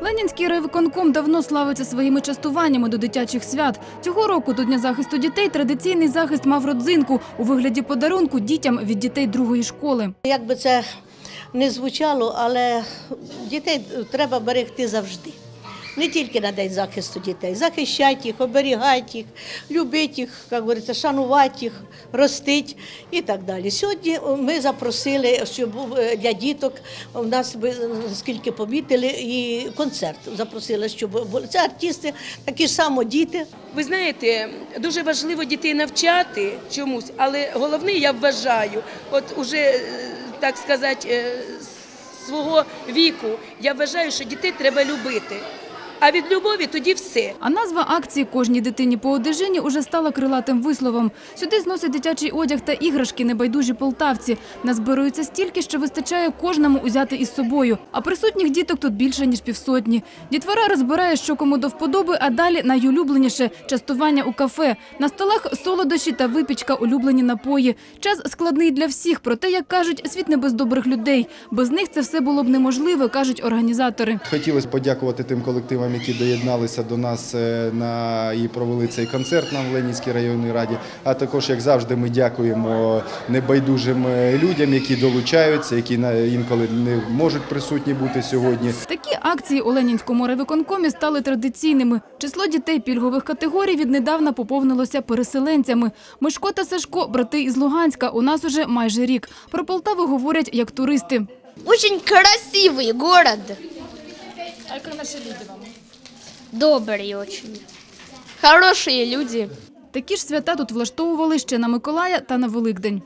Ленінський райвиконком давно славиться своїми частуваннями до дитячих свят. Цього року до Дня захисту дітей традиційний захист мав родзинку у вигляді подарунку дітям від дітей другої школи. Як би це не звучало, але дітей треба берегти завжди. Не тільки на День захисту дітей. Захищати їх, оберігати їх, любити їх, як говориться, шанувати їх, ростити і так далі. Сьогодні ми запросили, щоб е, для діток у нас ви скільки помітили, і концерт запросили, щоб. Це артисти, такі ж само діти. Ви знаєте, дуже важливо дітей навчати чомусь, але головне, я вважаю, от уже е, так сказати, е, свого віку, я вважаю, що дітей треба любити. А від любові тоді все. А назва акції «Кожній дитині по одежині» уже стала крилатим висловом. Сюди зносять дитячий одяг та іграшки небайдужі полтавці. Назбирується стільки, що вистачає кожному узяти із собою. А присутніх діток тут більше, ніж півсотні. Дітвора розбирає, що кому до вподоби, а далі найулюбленіше – частування у кафе. На столах солодощі та випічка, улюблені напої. Час складний для всіх, проте, як кажуть, світ не без добрих людей. Без них це все було б неможливо, кажуть організатори. Хотілося подякувати тим колективам, які доєдналися до нас е, на і провели цей концерт нам в Ленінській районній раді. А також, як завжди, ми дякуємо небайдужим е, людям, які долучаються, які на- інколи не можуть присутні бути сьогодні. Такі акції у Ленінському райвиконкомі стали традиційними. Число дітей пільгових категорій віднедавна поповнилося переселенцями. Мишко та Сашко – брати із Луганська. У нас уже майже рік. Про Полтаву говорять як туристи. Очень красивый город. А как наши люди вам? Добрые дуже, хороші люди. Такі ж свята тут влаштовували ще на Миколая та на Великдень.